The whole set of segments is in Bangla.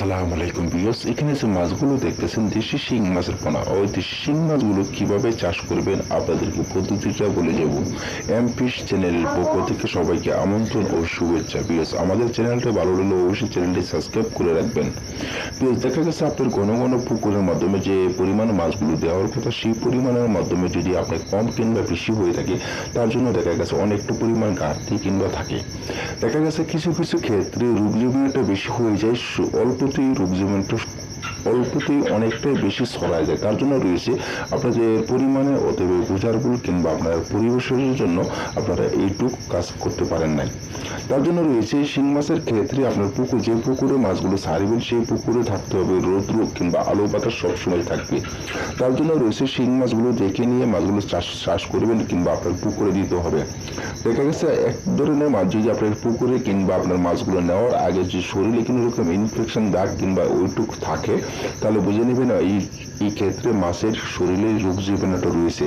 আসসালামু আলাইকুম ভিউয়ার্স, এখানে যে মাছগুলো দেখতেছেন দেশি শিং মাছের পোনা। ওই দেশি শিং মাছগুলো কীভাবে চাষ করবেন আপনাদেরকে পদ্ধতিটা বলে যাব এমপিস চ্যানেলের পক্ষ থেকে সবাইকে আমন্ত্রণ ও শুভেচ্ছা। ভিউয়ার্স, আমাদের চ্যানেলটা ভালো লাগলে অবশ্যই চ্যানেলটি সাবস্ক্রাইব করে রাখবেন। ভিউয়ার্স, দেখা গেছে আপনার ঘন ঘন পুকুরের মাধ্যমে যে পরিমাণ মাছগুলো দেওয়ার কথা, সেই পরিমাণের মাধ্যমে যদি আপনার কম কিংবা বেশি হয়ে থাকে, তার জন্য দেখা গেছে অনেকটা পরিমাণ ঘাটতি কিংবা থাকে। দেখা গেছে কিছু কিছু ক্ষেত্রে রোগ জীবাণুটা বেশি হয়ে যায়, সু- অল্পতেই রোগ জীবাণুটা অল্পতেই অনেকটাই বেশি ছড়ায় যায়। তার জন্য রয়েছে আপনাদের পরিমাণে অতএব বোঝারগুলো কিংবা আপনার পরিবেশের জন্য আপনারা এইটুক কাজ করতে পারেন নাই। তার জন্য রয়েছে শিং মাছের ক্ষেত্রে আপনার পুকুর, যে পুকুরে মাছগুলো ছাড়বেন, সেই পুকুরে থাকতে হবে রৌদ্র কিংবা আলো বাতাস সবসময় থাকবে। তার জন্য রয়েছে শিং মাছগুলো দেখে নিয়ে মাছগুলো চাষ চাষ করবেন কিংবা আপনার পুকুরে দিতে হবে। দেখা গেছে এক ধরনের মাছ যদি আপনার পুকুরে কিংবা আপনার মাছগুলো নেওয়ার আগে যে শরীরে কোনো রকম ইনফেকশন দাগ কিংবা ওইটুক থাকে তাহলে বুঝে নেবেন এই এই ক্ষেত্রে মাছের শরীরে রোগ জীবাণুটা রয়েছে।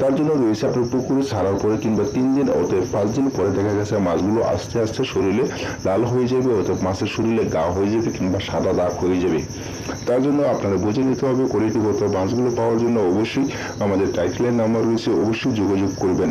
তার জন্য রয়েছে আপনার পুকুরে ছাড়ার পরে কিংবা তিন দিন অতএব পাঁচ দিন পরে দেখা গেছে মাছগুলো আস্তে আস্তে শরীরে লাল হয়ে যাবে অতএব মাছের শরীরে গা হয়ে যাবে কিংবা সাদা দাগ হয়ে যাবে। তার জন্য আপনারা বুঝে নিতে হবে কোয়ালিটিগত মাছগুলো পাওয়ার জন্য অবশ্যই আমাদের টাইটেলের নাম্বার রয়েছে, অবশ্যই যোগাযোগ করবেন।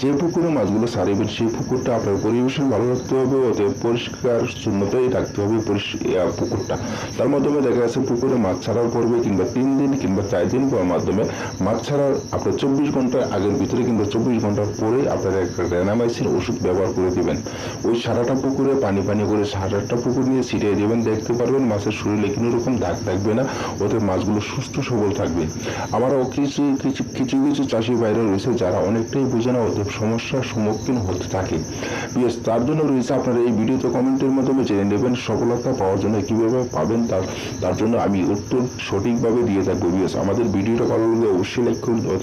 যে পুকুরে মাছগুলো ছাড়বেন সেই পুকুরটা আপনার পরিবেশন ভালো রাখতে হবে অতএব পরিষ্কার শূন্যতাই রাখতে হবে পরিষ- ইয়া, পুকুরটা। তার মাধ্যমে দেখা যাচ্ছে পুকুরে মাছ ছাড়ার পর্বে কিংবা তিন দিন কিংবা চার দিন পর মাধ্যমে মাছ ছাড়ার আপনার চব্বিশ ঘণ্টা আগের ভিতরে কিংবা চব্বিশ ঘণ্টার পরে আপনারা একটা রেনামাইসিন ওষুধ ব্যবহার করে দিবেন। ওই সারাটা পুকুরে পানি পানি করে সারাটা পুকুর নিয়ে ছিটিয়ে দেবেন দেখতে পারবেন মাছের শরীরে কোনো রকম দাগ থাকবে না ওতে মাছগুলো সুস্থ সবল থাকবে। আমারও কিছু কিছু কিছু কিছু চাষি বাইরে রয়েছে যারা অনেকটাই বোঝে না ওদের সমস্যার সম্মুখীন হতে থাকে। বিএস তার জন্য রয়েছে আপনারা এই ভিডিওতে কমেন্টের মাধ্যমে জেনে নেবেন সফলতা পাওয়ার জন্য কীভাবে পাবেন তার তার জন্য আমি উত্তর সঠিকভাবে দিয়ে থাকব। বিএস আমাদের ভিডিওটা ভালো লাগলে অবশ্যই লাইক করুন।